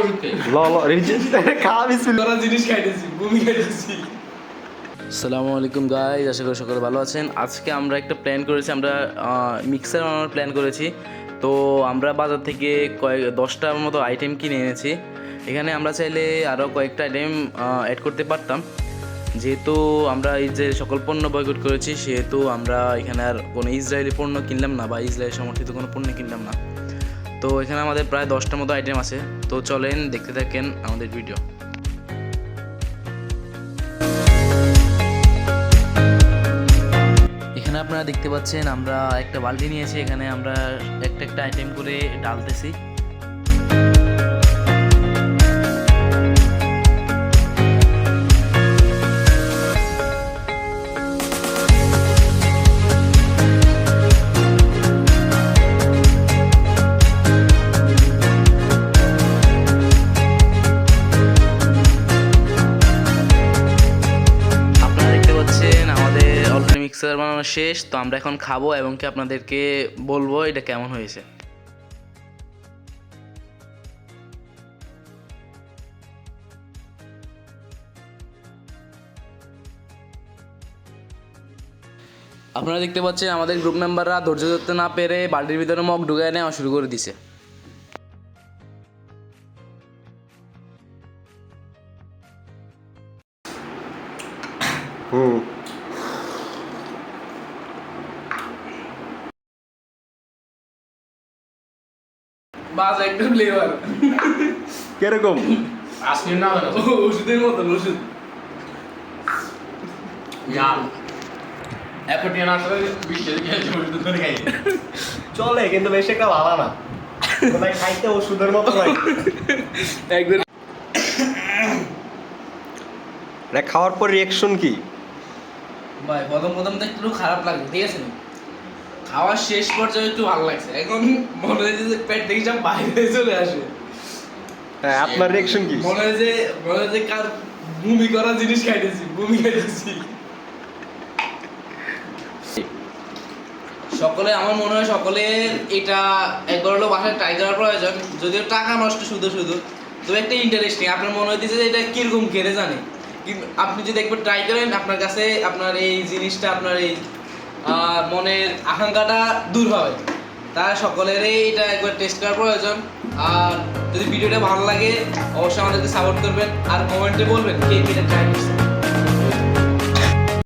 ওষুধ। ল ল রিজেন খাওয়া বিসমিল্লাহ। করা জিনিস খাইতেছি ভূমি খাইতেছি আসসালামু আলাইকুম গাইজ আশা করি সকলে ভালো আছেন। আজকে আমরা একটা প্ল্যান করেছি আমরা মিক্সার বানানোর প্ল্যান করেছি। তো আমরা বাজার থেকে কয়েক দশটার মতো আইটেম কিনে এনেছি। এখানে আমরা চাইলে আরও কয়েকটা আইটেম অ্যাড করতে পারতাম। যেহেতু আমরা এই যে সকল পণ্য বয়কট করেছি সেহেতু আমরা এখানে আর কোনো ইসরায়েলি পণ্য কিনলাম না বা ইসরায়েল সমর্থিত কোনো পণ্য কিনলাম না। তো এখানে আমাদের প্রায় দশটার মতো আইটেম আছে। তো চলেন দেখতে থাকেন আমাদের ভিডিও এখানে আপনারা দেখতে পাচ্ছেন, আমরা একটা বালতি নিয়েছি, এখানে আমরা একটা একটা আইটেম করে ডালতেছি। মিক্সার বানানো শেষ, তো আমরা এখন খাব এবং কি আপনাদেরকে বলব এটা কেমন হয়েছে। আপনারা দেখতে পাচ্ছেন আমাদের গ্রুপ মেম্বাররা ধৈর্য ধরতে না পেরে বাল্টির ভিতরে মগ ঢুকায় নেওয়া শুরু করে দিছে। হুম। বাস একটা ফ্লেভার কীরকম? না ওষুধের মতন ওষুধ। জাল এখন আসলে বিশ ওষুধ ধরে খাই। চলে কিন্তু বেশি একটা ভালো না। ভাই খাইতে ওষুধের মতো একদম। খাওয়ার পর রিয়াকশন কি? ভাই প্রথম প্রথম তো একটু খারাপ লাগবে ঠিক আছে? খাওয়ার শেষ পর্যায়ে একটু ভালো লাগছে। এখন মনে হয়েছে যে পেট থেকে সব বাইরে চলে আসে। হ্যাঁ আপনার রিয়াকশন কি? মনে হয় যে মনে হয় যে কার বমি করা জিনিস খাইতেছি বমি খাইতেছি। সকলে আমার মনে হয় সকলের এটা একবার হলো বাসায় ট্রাই করার প্রয়োজন। যদিও টাকা নষ্ট শুধু শুধু তবে একটা ইন্টারেস্টিং আপনার মনে হইতেছে যে এটা কীরকম খেতে জানে? কিন্তু আপনি যদি একবার ট্রাই করেন আপনার কাছে আপনার এই জিনিসটা আপনার এই মনের আকাঙ্ক্ষাটা দূর হবে। তা সকলেরই এটা একবার টেস্ট করার প্রয়োজন। আর যদি ভিডিওটা ভালো লাগে, অবশ্যই আমাদেরকে সাপোর্ট করবেন। আর কমেন্টে বলবেন কে কে ট্রাই করছে।